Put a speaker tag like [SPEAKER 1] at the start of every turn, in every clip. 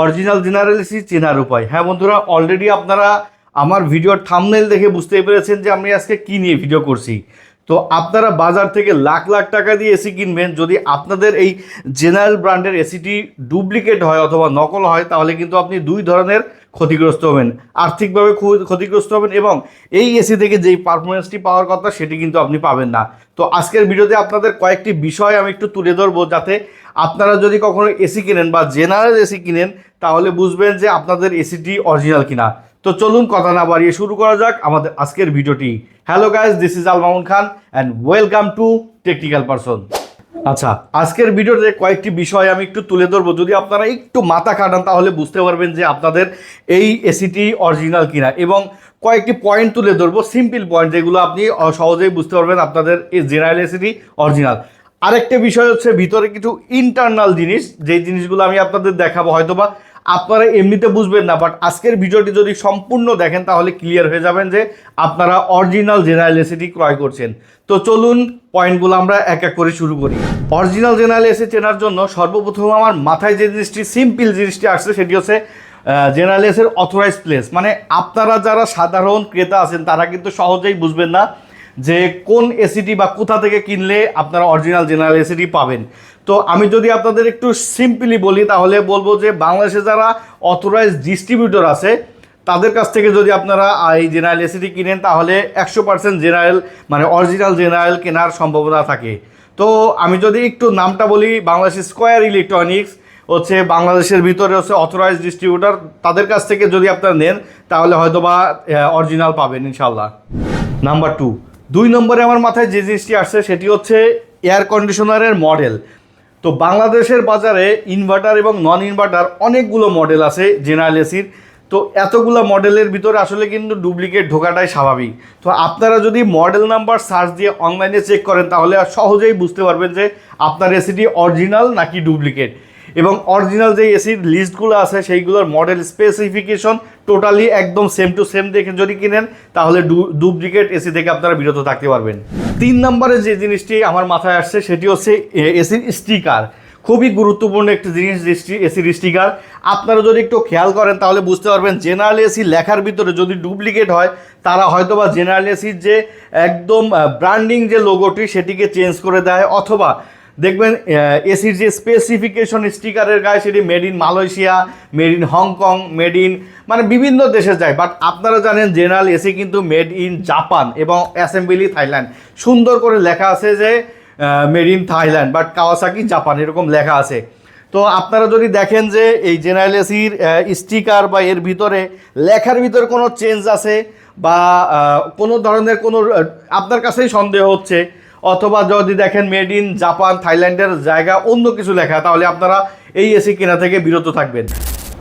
[SPEAKER 1] Original জেনারেলিসি চেনার উপায়। হ্যাঁ বন্ধুরা অলরেডি আপনারা আমার ভিডিওর থামনেল দেখে বুঝতেই পেরেছেন যে আমি আজকে কী নিয়ে ভিডিও করছি। তো আপনারা বাজার থেকে লাখ লাখ টাকা দিয়ে এসি কিনবেন। যদি আপনাদের এই জেনারেল ব্র্যান্ডের এসিটি ডুপ্লিকেট হয় অথবা নকল হয়, তাহলে কিন্তু আপনি দুই ধরনের ক্ষতিগ্রস্ত হবেন। আর্থিকভাবে ক্ষতিগ্রস্ত হবেন এবং এই এসি থেকে যেই পারফরমেন্সটি পাওয়ার কথা, সেটি কিন্তু আপনি পাবেন না। তো আজকের ভিডিওতে আপনাদের কয়েকটি বিষয় আমি একটু তুলে ধরবো যাতে আপনারা যদি কখনো এসি কিনেন বা জেনারেল এসি কিনেন, তাহলে বুঝবেন যে আপনাদের এসিটি অরিজিনাল কিনা। তো চলুন কথা না বাড়িয়ে শুরু করা যাক আমাদের আজকের ভিডিওটি। Hello guys this is Al Mamun Khan and welcome to technical person আচ্ছা আজকের ভিডিওতে কয়েকটি বিষয় আমি একটু তুলে ধরবো। যদি আপনারা একটু মাথা খাটান, তাহলে বুঝতে পারবেন যে আপনাদের এই এসিটি অরিজিনাল কিনা। এবং কয়েকটি পয়েন্ট তুলে ধরবো সিম্পল পয়েন্ট যেগুলো আপনি সহজেই বুঝতে পারবেন আপনাদের এই জেনারেল এসিটি অরিজিনাল আরেকটা বিষয় হচ্ছে ভিতরে কিছু ইন্টারনাল জিনিস, যেই জিনিসগুলো আমি আপনাদের দেখাবো, হয়তোবা আপনারা এমনিতে বুঝবেন না বাট আজকের ভিডিওটি যদি সম্পূর্ণ দেখেন, তাহলে ক্লিয়ার হয়ে যাবেন যে আপনারা অরিজিনাল জেনারেল এসিটি ক্রয় করছেন। তো চলুন পয়েন্টগুলো আমরা এক এক করে শুরু করি। অরিজিনাল জেনারেল এসি চেনার জন্য সর্বপ্রথম আমার মাথায় যে জিনিসটি সিম্পল জিনিসটি আসছে, সেটি হচ্ছে জেনারেল এসের অথরাইজ প্লেস মানে আপনারা যারা সাধারণ ক্রেতা আছেন, তারা কিন্তু সহজেই বুঝবেন না যে কোন এসিটি বা কোথা থেকে কিনলে আপনারা অরিজিনাল জেনারেল এসিটি পাবেন। তো আমি যদি আপনাদের একটু সিম্পলি বলি, তাহলে বলব যে বাংলাদেশে যারা অথরাইজ ডিস্ট্রিবিউটর আছে, তাদের কাছ থেকে যদি আপনারা এই জেনারেল এসিটি কিনেন, তাহলে একশো পার্সেন্ট জেনারেল মানে অরিজিনাল জেনারেল কেনার সম্ভাবনা থাকে। তো আমি যদি একটু নামটা বলি, বাংলাদেশ স্কোয়ার ইলেকট্রনিক্স হচ্ছে বাংলাদেশের ভিতরে হচ্ছে অথরাইজ ডিস্ট্রিবিউটর তাদের কাছ থেকে যদি আপনারা নেন, তাহলে হয়তো বা অরিজিনাল পাবেন ইনশাল্লাহ নাম্বার টু দুই নম্বরে আমার মাথায় যে জিনিসটি আসছে, সেটি হচ্ছে এয়ার কন্ডিশনারের মডেল তো বাংলাদেশের বাজারে ইনভার্টার এবং নন ইনভার্টার অনেকগুলো মডেল আছে জেনারেল এসির তো এতগুলো মডেলের ভিতরে আসলে কিন্তু ডুপ্লিকেট ঢোকাটাই স্বাভাবিক। তো আপনারা যদি মডেল নাম্বার সার্চ দিয়ে অনলাইনে চেক করেন, তাহলে সহজেই বুঝতে পারবেন যে আপনার এসিটি অরিজিনাল নাকি ডুপ্লিকেট এবং অরিজিনাল যে এসির লিস্টগুলো আছে, সেইগুলোর মডেল স্পেসিফিকেশন টোটালি একদম সেম টু সেম দেখে যদি কিনেন, তাহলে ডুপ্লিকেট এসি থেকে আপনারা বিরত থাকতে পারবেন। তিন নম্বরে যে জিনিসটি আমার মাথায় আসছে, সেটি হচ্ছে এসির স্টিকার খুবই গুরুত্বপূর্ণ একটি জিনিস এসির স্টিকার আপনারা যদি একটু খেয়াল করেন, তাহলে বুঝতে পারবেন জেনারেল এসি লেখার ভিতরে যদি ডুপ্লিকেট হয়, তারা হয়তো বা জেনারেল এসির যে একদম ব্র্যান্ডিং যে লোগোটি সেটিকে চেঞ্জ করে দেয়, অথবা দেখবেন এসির যে স্পেসিফিকেশন স্টিকারের গায়ে সেটি made in Malaysia made in Hong Kong made in মানে বিভিন্ন দেশে যায়। বাট আপনারা জানেন জেনারেল এসি কিন্তু মেড ইন জাপান এবং অ্যাসেম্বলি থাইল্যান্ড সুন্দর করে লেখা আছে যে made in Thailand but Kawasaki Japan এরকম লেখা আছে। তো আপনারা যদি দেখেন যে, এই জেনারেল এসির স্টিকার বা এর ভিতরে লেখার ভিতরে কোনো চেঞ্জ আছে বা কোনো ধরনের কোনো আপনার কাছেই সন্দেহ হচ্ছে অথবা যদি দেখেন মেড ইন জাপান থাইল্যান্ডের জায়গা অন্য কিছু লেখা, তাহলে আপনারা এই এসি কেনা থেকে বিরত থাকবেন।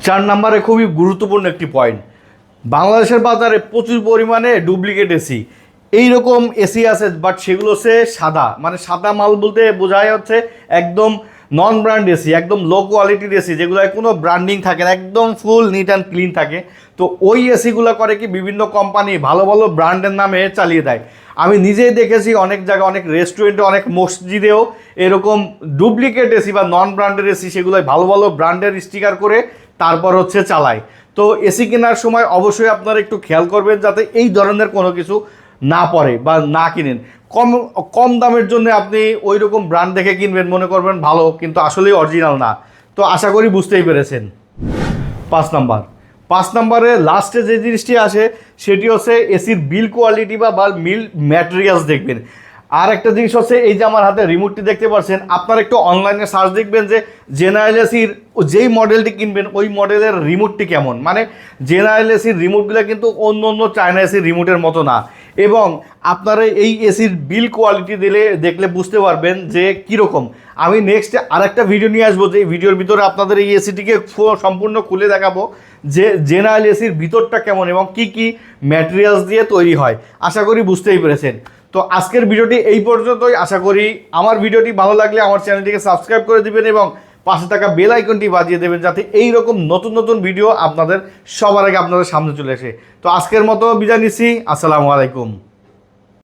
[SPEAKER 1] চার নম্বরে খুবই গুরুত্বপূর্ণ একটি পয়েন্ট বাংলাদেশের বাজারে প্রচুর পরিমাণে ডুপ্লিকেট এসি। এইরকম এসি আছে বাট সেগুলো হচ্ছে সাদা মানে সাদা মাল বলতে বোঝায় হচ্ছে একদম নন ব্র্যান্ড এসি, একদম লো কোয়ালিটির এসি, যেগুলোয় কোনো ব্র্যান্ডিং থাকে না, একদম ফুল নিট অ্যান্ড ক্লিন থাকে। তো ওই এসিগুলো করে কি বিভিন্ন কোম্পানি ভালো ভালো ব্র্যান্ডের নামে চালিয়ে দেয়। আমি নিজেই দেখেছি অনেক জায়গায়, অনেক রেস্টুরেন্টে অনেক মসজিদেও এরকম ডুপ্লিকেট এসি বা নন ব্র্যান্ডের এসি সেগুলোয় ভালো ভালো ব্র্যান্ডের স্টিকার করে তারপর হচ্ছে চালায়। তো এসি কেনার সময় অবশ্যই আপনারা একটু খেয়াল করবেন যাতে এই ধরনের কোনো কিছু না পড়ে বা না কিনেন। কম কম দামের জন্য আপনি ওই রকম ব্র্যান্ড দেখে কিনবেন, মনে করবেন ভালো, কিন্তু আসলেই অরিজিনাল না। তো আশা করি বুঝতেই পেরেছেন। পাঁচ নাম্বার। পাঁচ নম্বরে লাস্টে যে জিনিসটি আসে সেটি হচ্ছে এসির বিল কোয়ালিটি বা বা মিল ম্যাটেরিয়ালস দেখবেন। আর একটা জিনিস হচ্ছে, এই যে আমার হাতে রিমোটটি দেখতে পাচ্ছেন, আপনার একটু অনলাইনে সার্চ দেখবেন যে জেনারেল এসির যেই মডেলটি কিনবেন, ওই মডেলের রিমোটটি কেমন? মানে জেনারেল এসির রিমোটগুলো কিন্তু অন্য অন্য চায়না এসির রিমোটের মতো না। এবং আপনারা এই এসির বিল কোয়ালিটি দিলে দেখলে বুঝতে পারবেন যে কীরকম। আমি নেক্সট আরেকটা ভিডিও নিয়ে আসব, যে ভিডিওর ভিতরে আপনাদের এই এসিটিকে সম্পূর্ণ খুলে দেখাবো যে জেনারেল এসির ভিতরটা কেমন এবং কি কি ম্যাটেরিয়ালস দিয়ে তৈরি হয়। আশা করি বুঝতেই পেরেছেন। তো আজকের ভিডিওটি এই পর্যন্তই। আশা করি আমার ভিডিওটি ভালো লাগলে আমার চ্যানেলটিকে সাবস্ক্রাইব করে দিবেন এবং পাশে থাকা বেল আইকনটি বাজিয়ে দেবেন যাতে এই রকম নতুন নতুন ভিডিও আপনাদের সবার আগে আপনাদের সামনে চলে আসে। তো আজকের মতো বিদায় নিচ্ছি। আসসালামু আলাইকুম।